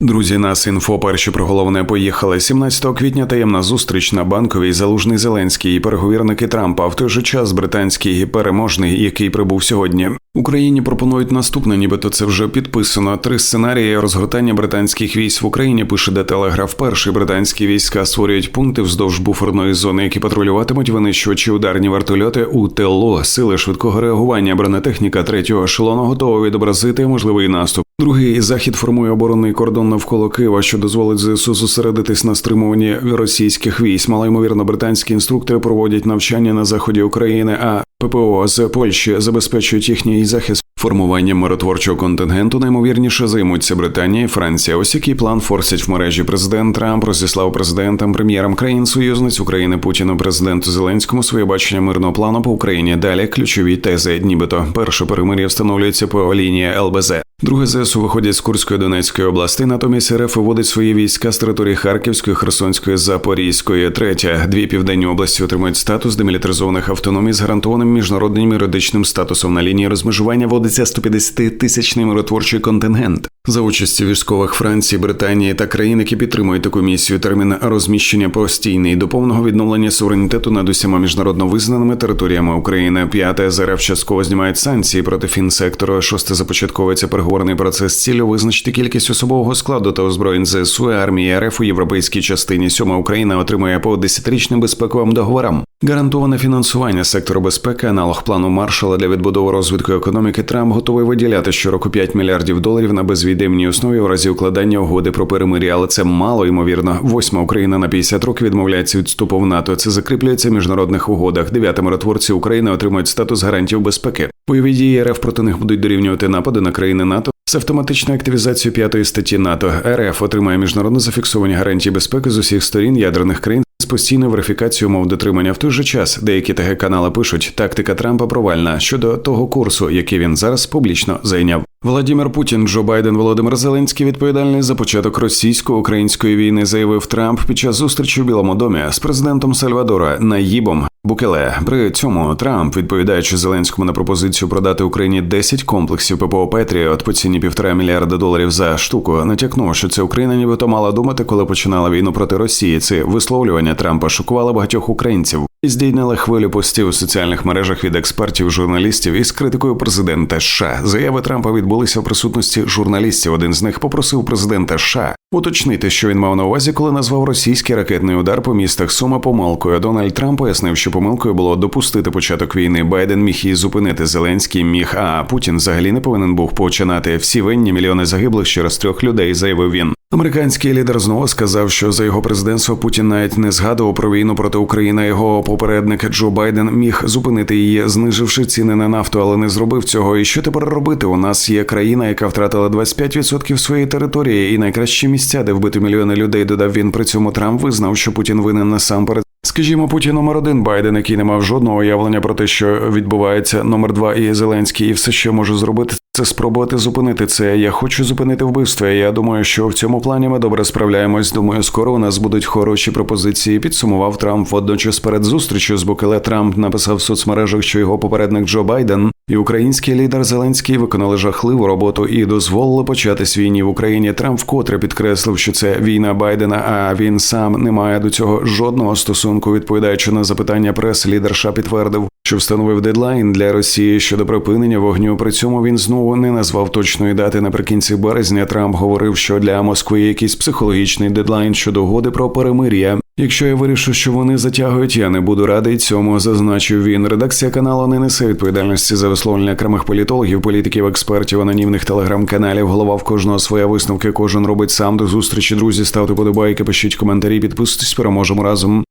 Друзі, нас інфо перші про головне поїхали. 17 квітня таємна зустріч на банковій залужний Зеленський і переговірники Трампа. В той же час британський переможний, який прибув сьогодні. Україні пропонують наступне, нібито це вже підписано. Три сценарії розгортання британських військ в Україні. Пише де телеграф. Перший британські війська створюють пункти вздовж буферної зони, які патрулюватимуть винищувачі ударні вертольоти у ТЛО, сили швидкого реагування, бронетехніка третього ешелону готова відобразити можливий наступ. Другий захід формує оборонний кордон навколо Києва, що дозволить ЗСУ зосередитись на стримуванні російських військ. Малоймовірно, британські інструктори проводять навчання на заході України. А ППО з Польщі забезпечують їхній захист. Формуванням миротворчого контингенту наймовірніше займуться Британія і Франція. Ось який план форсять в мережі. Президент Трамп розіслав президентам, прем'єрам країн союзниць України Путіну, президенту Зеленському своє бачення мирного плану по Україні. Далі ключові тези, нібито перше перемир'я встановлюється по лінії ЛБЗ. Друге ЗСУ виходять з Курської Донецької області, натомість РФ виводить свої війська з території Харківської, Херсонської, Запорізької. Третє дві південні області отримують статус демілітаризованих автономій з гарантованим міжнародним юридичним статусом. На лінії розмежування водиться 150 тисячний миротворчий контингент. За участі військових Франції, Британії та країн, які підтримують таку місію, термін розміщення постійний до повного відновлення суверенітету над усіма міжнародно визнаними територіями України. П'яте ЗРФ частково знімають санкції проти фінсектору. Шосте започатковується переговорний процес з ціллю визначити кількість особового складу та озброєнь ЗСУ армії РФ у європейській частині. Сьома Україна отримує по десятирічним безпековим договорам. Гарантоване фінансування сектору безпеки, аналог плану маршала для відбудови розвитку економіки. Трамп готовий виділяти щороку 5 мільярдів доларів на безвідимній основі у разі укладання угоди про перемир'я, але це мало ймовірно. Восьма Україна на 50 років відмовляється від вступу в НАТО. Це закріплюється в міжнародних угодах. Дев'яте миротворці України отримують статус гарантів безпеки. Бойові дії РФ проти них будуть дорівнювати напади на країни НАТО. З автоматичною активізацією п'ятої статті НАТО РФ отримає міжнародно зафіксовані гарантії безпеки з усіх сторін ядерних країн з постійною верифікацією мов дотримання в той же час. Деякі ТГ канали пишуть, тактика Трампа провальна щодо того курсу, який він зараз публічно зайняв. Владимир Путін, Джо Байден, Володимир Зеленський відповідальний за початок російсько-української війни, заявив Трамп під час зустрічі в Білому домі з президентом Сальвадора Наїбом Букеле. При цьому Трамп, відповідаючи Зеленському на пропозицію продати Україні 10 комплексів ППО Петріот по ціні півтора мільярда доларів за штуку, натякнув, що це Україна нібито мала думати, коли починала війну проти Росії. Це висловлювання Трампа шокувало багатьох українців. І здійняли хвилю постів у соціальних мережах від експертів, журналістів із критикою президента США. Заяви Трампа відбулися в присутності журналістів. Один з них попросив президента США уточнити, що він мав на увазі, коли назвав російський ракетний удар по містах Сума помилкою. Дональд Трамп пояснив, що помилкою було допустити початок війни. Байден міг її зупинити. Зеленський міг. А Путін взагалі не повинен був починати. Всі винні мільйони загиблих через трьох людей. Заявив він. Американський лідер знову сказав, що за його президентство Путін навіть не згадував про війну проти України. Його попередник Джо Байден міг зупинити її, зниживши ціни на нафту, але не зробив цього. І що тепер робити? У нас є країна, яка втратила 25% своєї території, і найкращі місця, де вбити мільйони людей. Додав він. При цьому Трамп визнав, що Путін винен насамперед. Скажімо, Путін номер один Байден, який не мав жодного уявлення про те, що відбувається номер два і Зеленський, і все, що може зробити, це спробувати зупинити це. Я хочу зупинити вбивство. Я думаю, що в цьому плані ми добре справляємось. Думаю, скоро у нас будуть хороші пропозиції. Підсумував Трамп. Водночас перед зустрічю з Букеле Трамп написав в соцмережах, що його попередник Джо Байден і український лідер Зеленський виконали жахливу роботу і дозволили початись війні в Україні. Трамп вкотре підкреслив, що це війна Байдена. А він сам не має до цього жодного стосунку. Відповідаючи на запитання прес, лідер США підтвердив, що встановив дедлайн для Росії щодо припинення вогню. При цьому він знову не назвав точної дати. Наприкінці березня Трамп говорив, що для Москви якийсь психологічний дедлайн щодо угоди про перемир'я. Якщо я вирішу, що вони затягують, я не буду радий цьому, зазначив він. Редакція каналу не несе відповідальності за висловлення окремих політологів, політиків, експертів, анонімних телеграм-каналів. Голова в кожного своя висновки. Кожен робить сам до зустрічі. Друзі, ставте подобайки, пишіть коментарі, підписуйтесь. Переможемо разом.